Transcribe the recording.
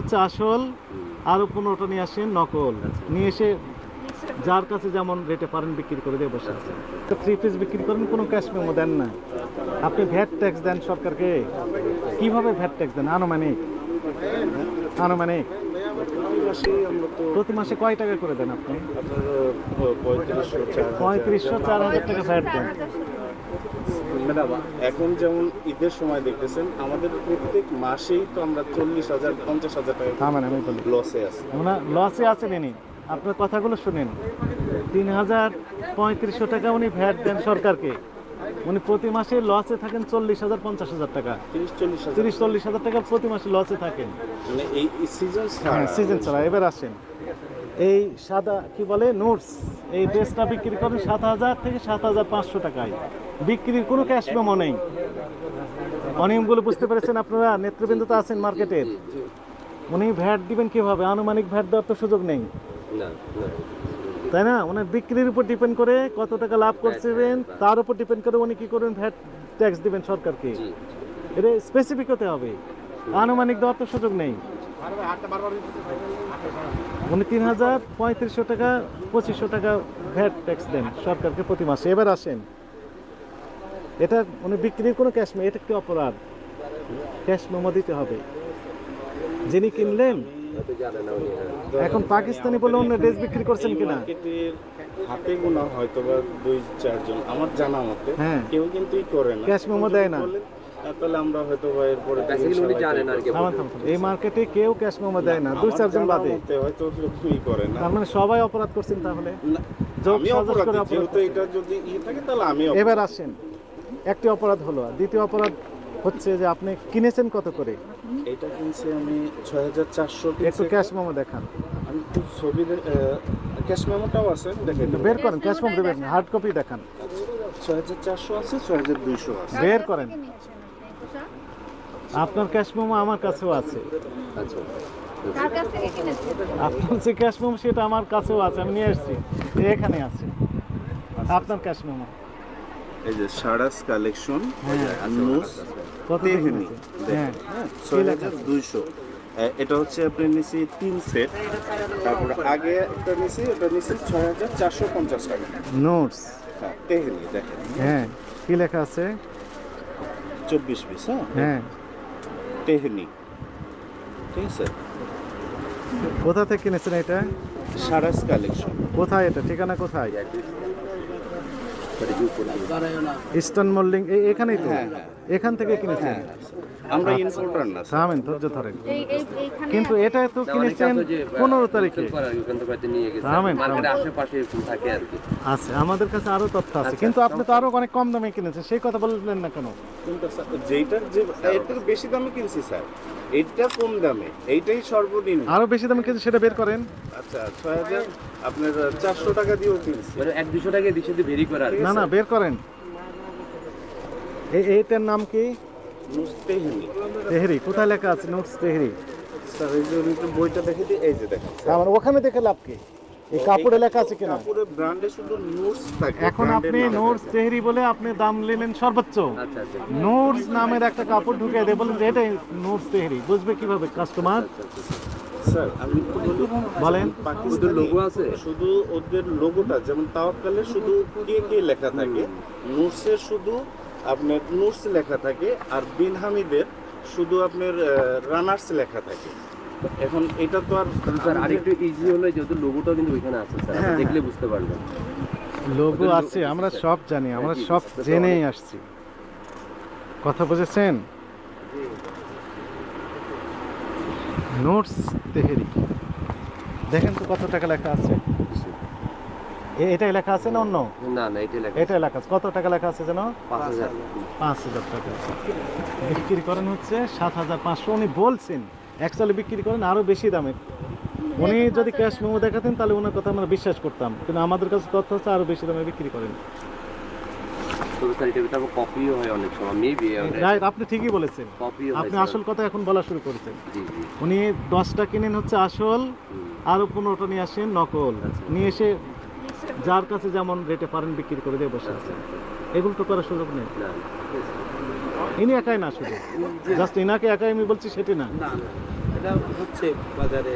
হচ্ছে আসল আরও পনেরোটা নিয়ে আসেন নকল। নিয়ে এসে যার কাছে যেমন রেটে পারেন বিক্রি করে দিয়ে বসে আছে থ্রি পিস বিক্রি করেন কোনো ক্যাশ মেমো দেন না। আপনি ভ্যাট ট্যাক্স দেন সরকারকে। কীভাবে ভ্যাট ট্যাক্স দেন? আনুমানিক। আনুমানিক। প্রতি মাসে কয় টাকা করে দেন আপনি? পঁয়ত্রিশশো চার হাজার টাকা। ভ্যাট দেন। ম্যাডাম এখন যেমন ঈদের সময় দেখতেছেন আমাদের প্রত্যেক মাসেই তো আমরা চল্লিশ হাজার পঞ্চাশ হাজার টাকা মানে আমি বলি। লসে আছে। লসে আছেন ইনি। আপনার কথাগুলো শুনেন। তিন হাজার পঁয়ত্রিশশো টাকা উনি ভ্যাট দেন সরকারকে। উনি প্রতি মাসে লসে থাকেন চল্লিশ হাজার পঞ্চাশ হাজার টাকা। তিরিশ চল্লিশ হাজার। টাকা প্রতি মাসে লসে থাকেন। মানে এই সিজন হ্যাঁ সিজন ছাড়া। এবার আসেন। এই সাদা কি বলে নোটস এই ড্রেসটা বিক্রি করেন সাত হাজার থেকে সাত হাজার পাঁচশো টাকায়। বিক্রির কোনো ক্যাশ মেমো নেই। অনিয়মগুলো বুঝতে পেরেছেন আপনারা? নেতৃবৃন্দ তো আছেন মার্কেটের উনি ভ্যাট দিবেন কীভাবে? আনুমানিক ভ্যাট দেওয়ার তো সুযোগ নেই। তাই না? ওনার বিক্রির উপর ডিপেন্ড করে কত টাকা লাভ করছিলেন তার উপর ডিপেন্ড করে উনি কি করবেন? ভ্যাট ট্যাক্স দিবেন সরকারকে। এটা স্পেসিফিক হতে হবে। আনুমানিক দেওয়ার তো সুযোগ নেই। উনি তিন হাজার পঁয়ত্রিশশো টাকা পঁচিশশো টাকা ভ্যাট ট্যাক্স দেন সরকারকে প্রতি মাসে। এবার আসেন। এটা উনি বিক্রির কোনো ক্যাশ এটা একটি অপরাধ। ক্যাশ মেমো দিতে হবে। যিনি কিনলেন এখন পাকিস্তানি বলে অন্য ড্রেস বিক্রি করছেন কিনা? হাতে গোনা হয়তো বা দুই চারজন। আমার জানা মতে হ্যাঁ। কেউ কিন্তু করে না। Cash memo দেয় না। তাহলে আমরা হয়তো এরপরে Basically উনি জানেন আর কি। থামান, থামান, থামান। এই মার্কেটে কেউ ক্যাশ মেমো দেয় না দুই চারজন বাদে। হয়তো কেউ ই করে না। তার মানে সবাই অপরাধ করছেন তাহলে? আমি অপরাধ যেহেতু এটা যদি ই থাকে তাহলে আমি এবার আসেন একটি অপরাধ হলো। দ্বিতীয় অপরাধ হচ্ছে যে আপনি কিনেছেন কত করে? এটা কিনছি আমি ছয় হাজার চারশো একটু ক্যাশ মেমো দেখান। আমি তো ছবি ক্যাশ মেমোটাও আছে দেখেন বের করেন ক্যাশ মেমো দেবেন হার্ড কপি দেখান। ছয় হাজার চারশো আছে ছয় হাজার দুইশো আছে। বের করেন। আপনার ক্যাশ মেমো আমার কাছেও আছে। আচ্ছা কার কাছ থেকে কিনেছেন? আপনার যে ক্যাশ মেমো সেটা আমার কাছেও আছে আমি নিয়ে এসেছি এখানে আছে। আপনার ক্যাশ মেমো এই যে সারাস কালেকশন হ্যাঁ। নুস কত তেহনি কিনেছেন? হ্যাঁ। ছয় হাজার দুইশো। এটা হচ্ছে আপনি নিছি তিন সেট তারপর আগে একটা নিছি ওটা নিছি ছয় হাজার চারশো পঞ্চাশ টাকা। নোটস হ্যাঁ দেখেন। হ্যাঁ কি লেখা আছে? চব্বিশ পিস হ্যাঁ? হ্যাঁ। তেহনি ঠিক আছে? কোথা থেকে কিনেছেন এটা? সারাস কালেকশন। কোথায় এটা? ঠিকানা কোথায়? ইস্টার্ন এই এখানেই তো? হ্যাঁ, হ্যাঁ। এখান থেকে কিনেছেন? আমরা ইম্পোর্টার না স্যার। থামেন ধৈর্য ধরেন। এই এই এইখানে কিন্তু এটা তো কিনেছেন পনেরো তারিখে। থামেন, আশেপাশে থাকে আর কি। আছে আমাদের কাছে আরও তথ্য আছে। আচ্ছা, কিন্তু আপনি তো আরও অনেক কম দামে কিনেছেন। সেই কথা বললেন না কেন? কোনটা স্যার? যেইটার যে এর বেশি দামে কিনছি স্যার এইটা কম দামে। এইটাই সর্বনিম্ন। আরও বেশি দামে কিনছেন সেটা বের করেন। আচ্ছা ছয় হাজার আপনার চারশো টাকা দিয়েও কিনছি। মানে এক দুশো টাকা দিচ্ছে দিয়ে ভেরি করে না না বের করেন। এই এইটার নাম কি? তেহরি। কোথায় লেখা আছে নোটস তেহরি? স্যার এই যে বইটা দেখে দিই এই যে দেখেন আমার ওখানে দেখে লাভ কি? এই কাপড়ে লেখা আছে কিনা? কাপড়ের ব্র্যান্ডে শুধু নোটস থাকে এখন আপনি নোটস তেহরি বলে আপনি দাম নিলেন সর্বোচ্চ। আচ্ছা আচ্ছা। নোটস নামের একটা কাপড় ঢুকে দেয় বলেন যে এটাই নোটস তেহরি। বুঝবে কীভাবে কাস্টমার স্যার আমি বলেন। পাকিস্তানি লোগো আছে? শুধু ওদের লোগোটা যেমন তাওয়াক্কালে শুধু কে কে লেখা থাকে নোটসের শুধু আপনার নোটস লেখা থাকে আর বিন হামিদের শুধু আপনার রানার্স লেখা থাকে। এখন এটা তো আর স্যার আরেকটু ইজি হলো যেহেতু লোগোটা কিন্তু ওইখানে আছে স্যার আপনি হ্যাঁ। দেখলে বুঝতে পারবেন। লোগো আছে আমরা সব জানি আমরা সব জেনেই আসছি। কথা বুঝেছেন? নোটস তেহেরি। দেখেন তো কত টাকা লেখা আছে। এ- এটাই লেখা আছে না অন্য? না না এটা লেখা এটাই লেখা আছে। কত টাকা লেখা আছে যেন? পাঁচ হাজার। পাঁচ হাজার টাকা। বিক্রি করেন হচ্ছে সাত হাজার পাঁচশো। উনি বলছেন অ্যাকচুয়ালি বিক্রি করেন আরও বেশি দামে। উনি যদি ক্যাশ মেমো দেখাতেন তাহলে ওনার কথা আমরা বিশ্বাস করতাম। কিন্তু আমাদের কাছে তথ্য হচ্ছে আরও বেশি দামে বিক্রি করেন। এটা কপিও হয় অনেক সময়। মেবি রাইট আপনি ঠিকই বলেছেন। আপনি আসল কথা এখন বলা শুরু করেছেন। উনি দশটা কিনেন হচ্ছে আসল। আরও পনেরোটা নিয়ে আসেন নকল। আচ্ছা। নিয়ে এসে যার কাছে যেমন রেটে পারেন বিক্রি করে দিয়ে বসে আছে এগুলো তো করার সুযোগ নেই। ইনি একাই না শুধু। জাস্ট ইনাকে একাই আমি বলছি সেটি না। এটা হচ্ছে বাজারে